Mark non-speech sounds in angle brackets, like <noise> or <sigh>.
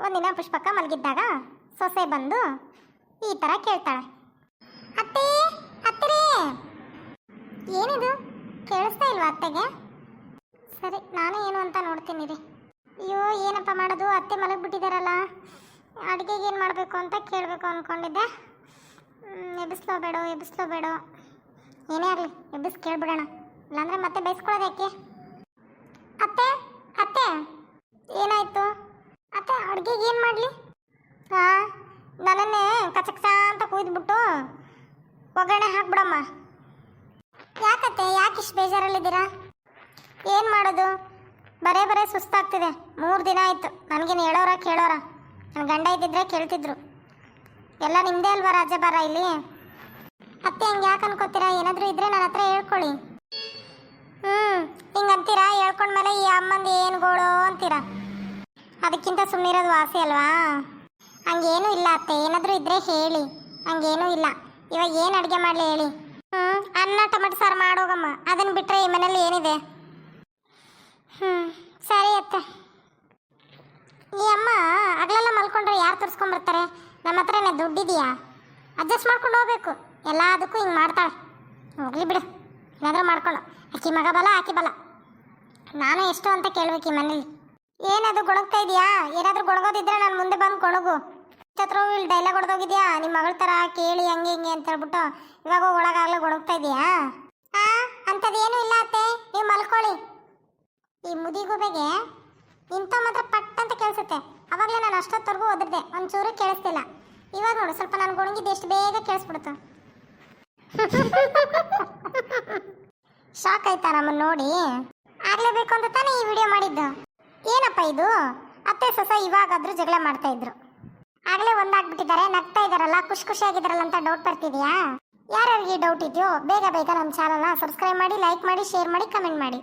ಒಂದಿನ ಪುಷ್ಪಕ್ಕ ಮಲಗಿದ್ದಾಗ ಸೊಸೆ ಬಂದು ಈ ಥರ ಕೇಳ್ತಾಳೆ. ಅತ್ತೆ ಅತ್ತರೇ! ಏನಿದು? ಕೇಳಿಸ್ತಾ ಇಲ್ವಾ ಅತ್ತೆಗೆ? ಸರಿ ನಾನು ಏನು ಅಂತ ನೋಡ್ತೀನಿ ರೀ. ಅಯ್ಯೋ ಏನಪ್ಪ ಮಾಡೋದು? ಅತ್ತೆ ಮಲಗಿಬಿಟ್ಟಿದ್ದಾರಲ್ಲ ಅಡುಗೆಗೆ ಏನು ಮಾಡಬೇಕು ಅಂತ ಕೇಳಬೇಕು ಅಂದ್ಕೊಂಡಿದ್ದೆ ಹ್ಮ್, ಎಬ್ಬಿಸ್ಲೋ ಬೇಡೋ ಎಬ್ಬಿಸ್ಲೋ ಬೇಡೋ. ಏನೇ ಆಗಲಿ ಎಬ್ಬಿಸ್ ಕೇಳ್ಬಿಡೋಣ. ಇಲ್ಲಾಂದರೆ ಮತ್ತೆ ಬೈಸ್ಕೊಳ್ಳೋದು ಯಾಕೆ ಅತ್ತೆ ಅತ್ತೆ ಏನಾಯ್ತು ಅಡುಗೆಗೆ ಏನು ಮಾಡಲಿ? ಹಾಂ ನನ್ನನ್ನೇ ಕಚಕಸ ಅಂತ ಕುಯ್ದುಬಿಟ್ಟು ಒಗ್ಗರಣೆ ಹಾಕ್ಬಿಡಮ್ಮ. ಯಾಕತ್ತೆ, ಯಾಕೆ ಇಷ್ಟು ಬೇಜಾರಲ್ಲಿದ್ದೀರಾ? ಏನು ಮಾಡೋದು? ಬರೇ ಬರೇ ಸುಸ್ತಾಗ್ತಿದೆ. ಮೂರು ದಿನ ಆಯಿತು. ನನಗೇನು ಹೇಳೋರ ಕೇಳೋರ? ನನ್ನ ಗಂಡ ಇದ್ದಿದ್ರೆ ಕೇಳ್ತಿದ್ರು. ಎಲ್ಲ ನಿಮ್ಮದೇ ಅಲ್ವಾ ರಾಜ್ಯಭಾರ ಇಲ್ಲಿ? ಅತ್ತೆ, ಹಂಗೆ ಯಾಕೆ ಅನ್ಕೋತೀರಾ? ಏನಾದರೂ ಇದ್ರೆ ನನ್ನ ಹತ್ರ ಹೇಳ್ಕೊಳ್ಳಿ ಹ್ಞೂ ಹಿಂಗೆ ಅಂತೀರಾ ಹೇಳ್ಕೊಂಡ್ಮೇಲೆ ಈ ಅಮ್ಮಂದು ಏನು ಗೋಳು ಅಂತೀರಾ? ಅದಕ್ಕಿಂತ ಸುಮ್ಮನಿರೋದು ವಾಸಿ ಅಲ್ವಾ? ಹಂಗೇನೂ ಇಲ್ಲ ಅತ್ತೆ, ಏನಾದರೂ ಇದ್ರೆ ಹೇಳಿ. ಹಂಗೇನೂ ಇಲ್ಲ. ಇವಾಗ ಏನು ಅಡುಗೆ ಮಾಡಲಿ ಹೇಳಿ? ಹ್ಞೂ ಅನ್ನ ಟೊಮೆಟೊ ಸಾರು ಮಾಡೋಗಮ್ಮ. ಅದನ್ನು ಬಿಟ್ಟರೆ ಈ ಮನೇಲಿ ಏನಿದೆ? ಹ್ಞೂ ಸರಿ ಅತ್ತೆ. ಈ ಅಮ್ಮ ಹಗಲೆಲ್ಲ ಮಲ್ಕೊಂಡ್ರೆ ಯಾರು ತರಿಸ್ಕೊಂಡ್ಬರ್ತಾರೆ ನಮ್ಮ ಹತ್ರನೇ ದುಡ್ಡಿದೆಯಾ? ಅಡ್ಜಸ್ಟ್ ಮಾಡ್ಕೊಂಡು ಹೋಗ್ಬೇಕು. ಎಲ್ಲದಕ್ಕೂ ಹಿಂಗೆ ಮಾಡ್ತಾಳೆ. ಹೋಗಲಿ ಬಿಡು. ಏನಾದರೂ ಮಾಡ್ಕೊಂಡು. ಆಕಿ ಮಗ ಬಲ, ಆಕಿ ಬಲ. ನಾನು ಎಷ್ಟು ಅಂತ ಕೇಳಬೇಕು ಈ ಮನೇಲಿ? ಏನದು ಗೊಣಗ್ತಾ ಇದೆಯಾ? ಏನಾದರೂ ಗೊಣಗೋದಿದ್ರೆ ನಾನು ಮುಂದೆ ಬಂದು ಕೊಣಗು ಹತ್ರ ಇಲ್ಲಿ ಡೈಲಾಗ್ ಹೊಡೆದೋಗಿದ್ಯಾ ನಿಮ್ಮ ಮಗಳ ಥರ ಕೇಳಿ, ಹಂಗೆ, ಹಿಂಗೆ ಅಂತ ಹೇಳ್ಬಿಟ್ಟು ಇವಾಗ ಒಳಗಾಗಲೇ ಗೊಣಗ್ತಾ ಇದೆಯಾ? ಆ ಅಂಥದ್ದೇನೂ ಇಲ್ಲ ಅತ್ತೆ. ನೀವು ಮಲ್ಕೊಳ್ಳಿ. ಈ ಮುದಿಗುಬೆಗೆ ಇಂಥ ಮಾತ್ರ ಪಟ್ ಅಂತ ಕೇಳಿಸುತ್ತೆ. ಅವಾಗಲೇ ನಾನು ಅಷ್ಟೊತ್ತವರೆಗೂ ಓದಿದ್ದೆ ಒಂಚೂರು ಕೇಳಿಸ್ತಿಲ್ಲ. ಇವಾಗ ನೋಡು, ಸ್ವಲ್ಪ ನಾನು ಗೊಣಗಿದ್ದು ಎಷ್ಟು ಬೇಗ ಕೇಳಿಸ್ಬಿಡ್ತು. <laughs> ಶಾಕ್ ಆಯ್ತಾ ನಮ್ಮನ್ನು ನೋಡಿ? ಆಗ್ಲೇಬೇಕು ಅಂತ ತಾನೇ ಈ ವಿಡಿಯೋ ಮಾಡಿದ್ದು. ಏನಪ್ಪ ಇದು? ಅತ್ತೆ, ಸೊಸ ಇವಾಗಾದ್ರೂ ಜಗಳ ಮಾಡ್ತಾ ಇದ್ರು. ಆಗಲೇ ಒಂದಾಗ್ಬಿಟ್ಟಿದ್ದಾರೆ, ನಗ್ತಾ ಇದಾರಲ್ಲ ಖುಷಿ ಖುಷಿಯಾಗಿದ್ದಾರಲ್ಲ ಅಂತ ಡೌಟ್ ಬರ್ತಿದ್ಯಾ? ಯಾರ್ಯಾರಿಗೆ ಡೌಟ್ ಇದೆಯೋ, ಬೇಗ ಬೇಗ ನಮ್ಮ ಚಾನಲ್ನ ಸಬ್ಸ್ಕ್ರೈಬ್ ಮಾಡಿ ಲೈಕ್ ಮಾಡಿ ಶೇರ್ ಮಾಡಿ ಕಮೆಂಟ್ ಮಾಡಿ.